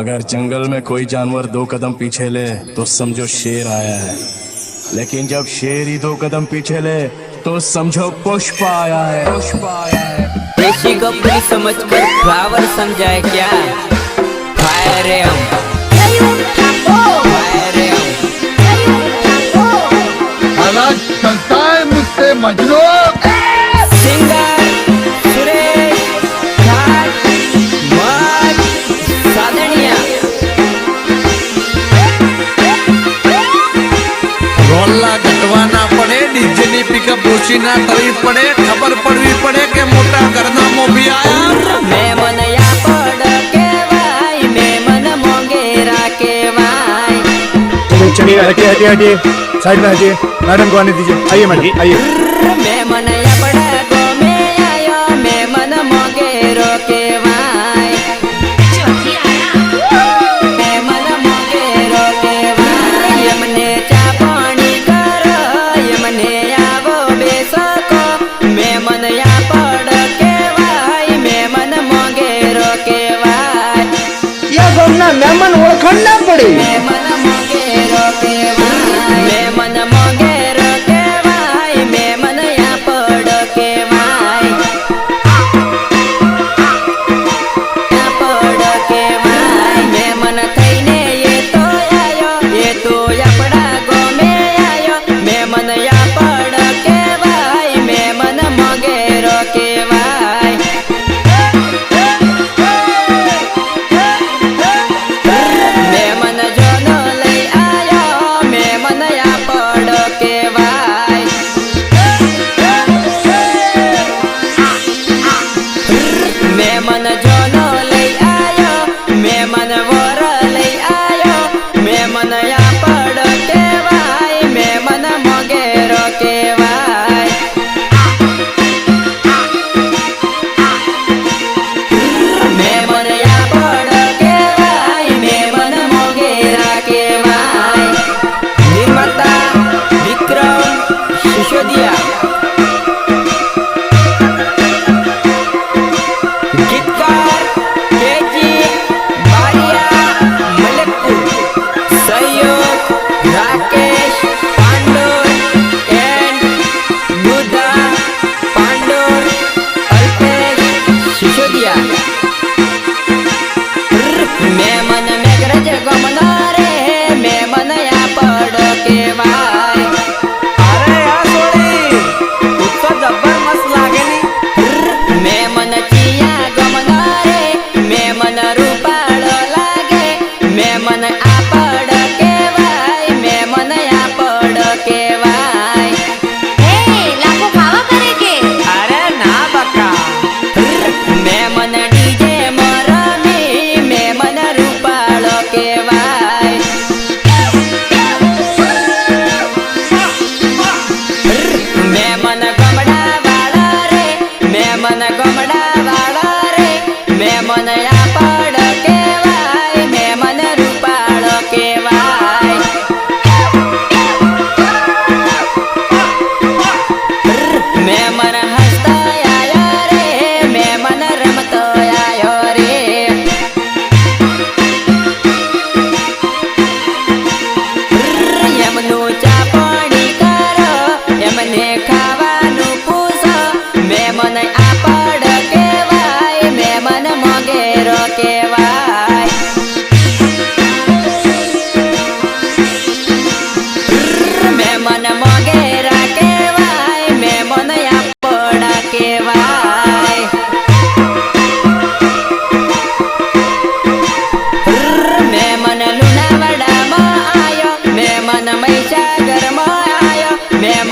अगर जंगल में कोई जानवर दो कदम पीछे ले तो समझो शेर आया है। लेकिन जब शेर ही दो कदम पीछे ले तो समझो पुष्प आया है। पुष्प आया है देशी को पूरी समझ कर फ्लावर समझाए क्या? फायर मुझसे मजनू सिंगर મારી પિકઅપ ઓછી ના કરવી पड़े ખબર પડવી પડે કે મોટા ઘરના મોભી આયા મે મને યા પડ કેવાય મે મન મોંગેરા કેવાય ચलिए हटिए हटिए हटिए साइड में हटिए मैडम को आने दीजिए। आइए मैडम आइए। मैं मन या पड़ा को मैं आयो मैं मन मोंगेरो के મહેમાન ઓળખાણ ના પડે.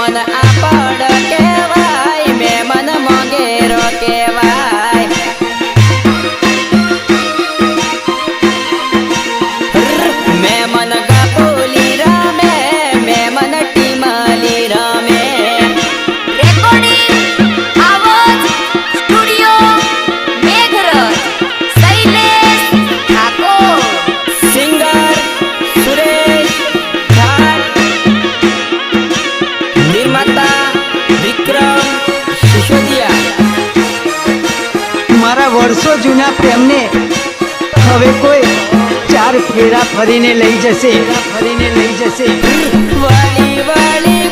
wanna મારા વર્ષો જૂના પ્રેમને હવે કોઈ ચાર ફેરા ફરીને લઈ જશે. ફરીને લઈ જશે. વાલી વાલી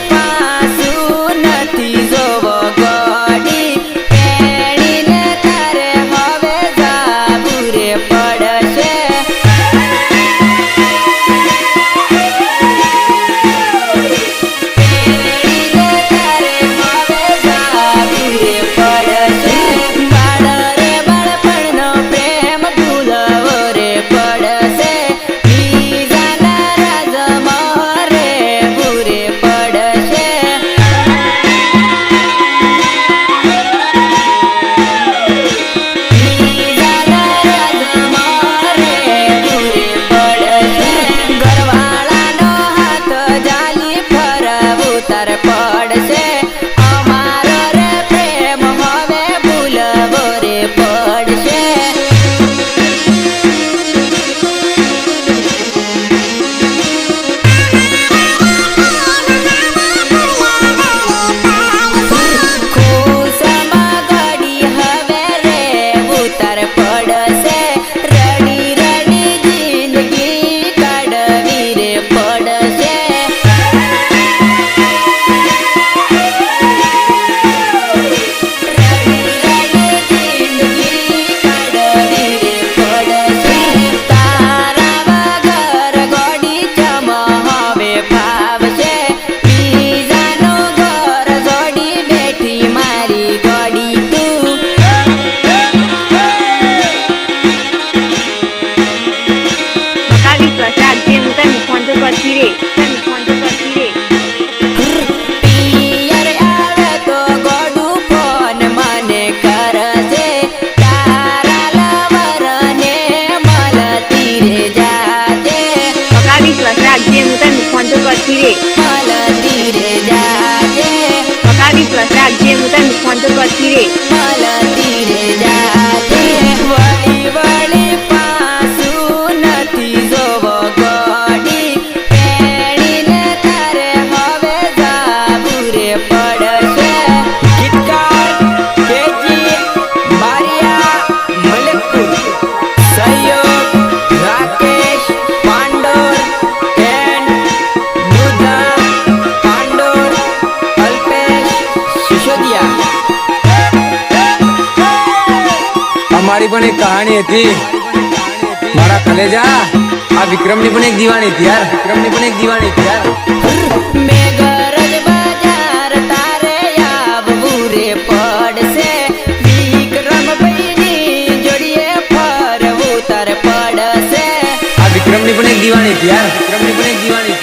કહાણી હતી. મારા કલેજા આ વિક્રમની પણ એક દીવાની હતી યાર. વિક્રમની પણ એક દીવાની હતી યાર. વિક્રમની પણ એક દીવાની હતી વિક્રમની પણ એક દીવાની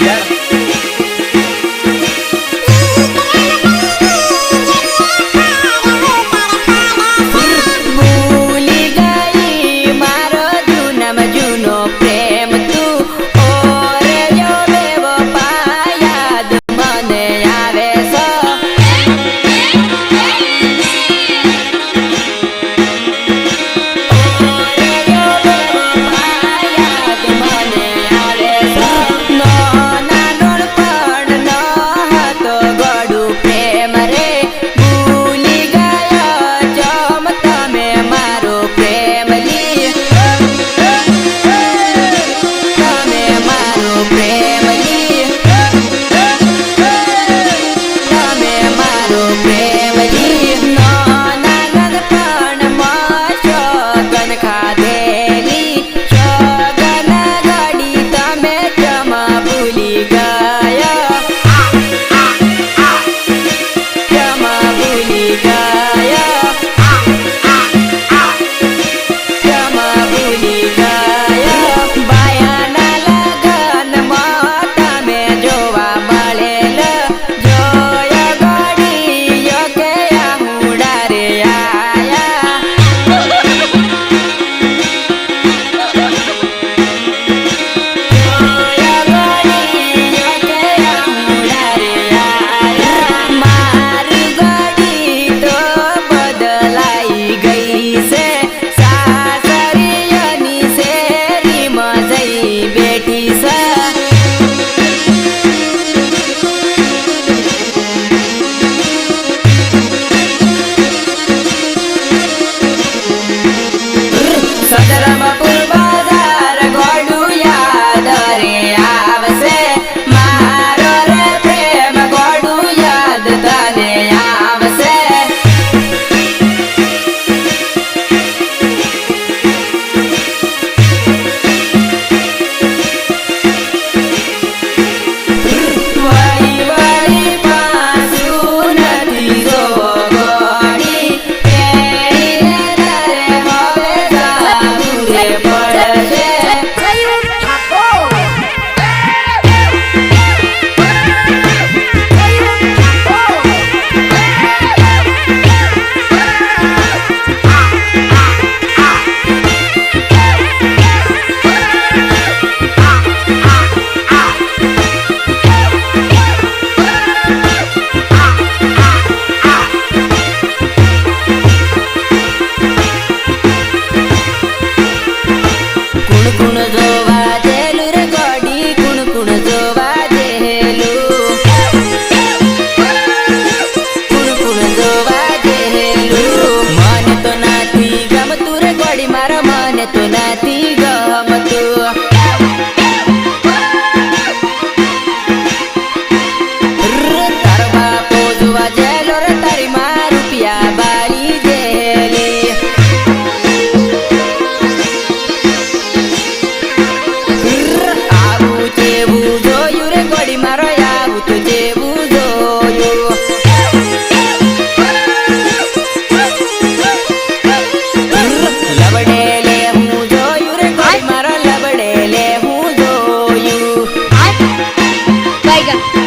Yeah.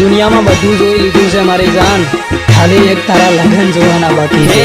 દુનિયામાં બધું જોઈ લીધું છે મારી જાન. ખાલી એક તારા લગન જોવાના બાકી છે.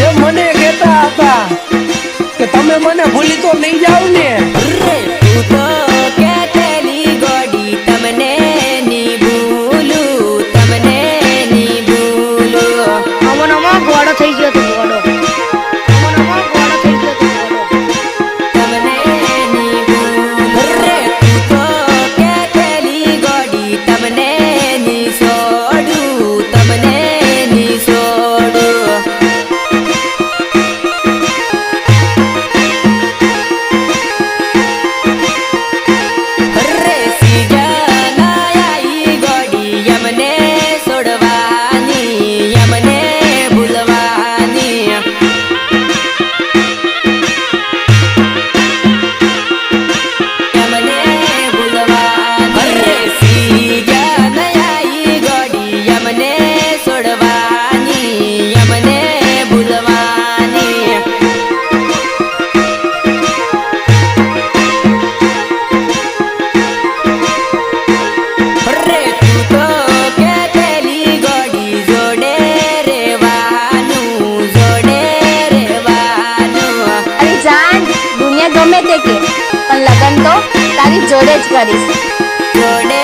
જે મને કહેતા હતા કે તમે મને ભૂલી તો નહીં જાવ ને. દેખીએ પણ લગ્ન તો તારી જોડે જ કરીશ. જોડે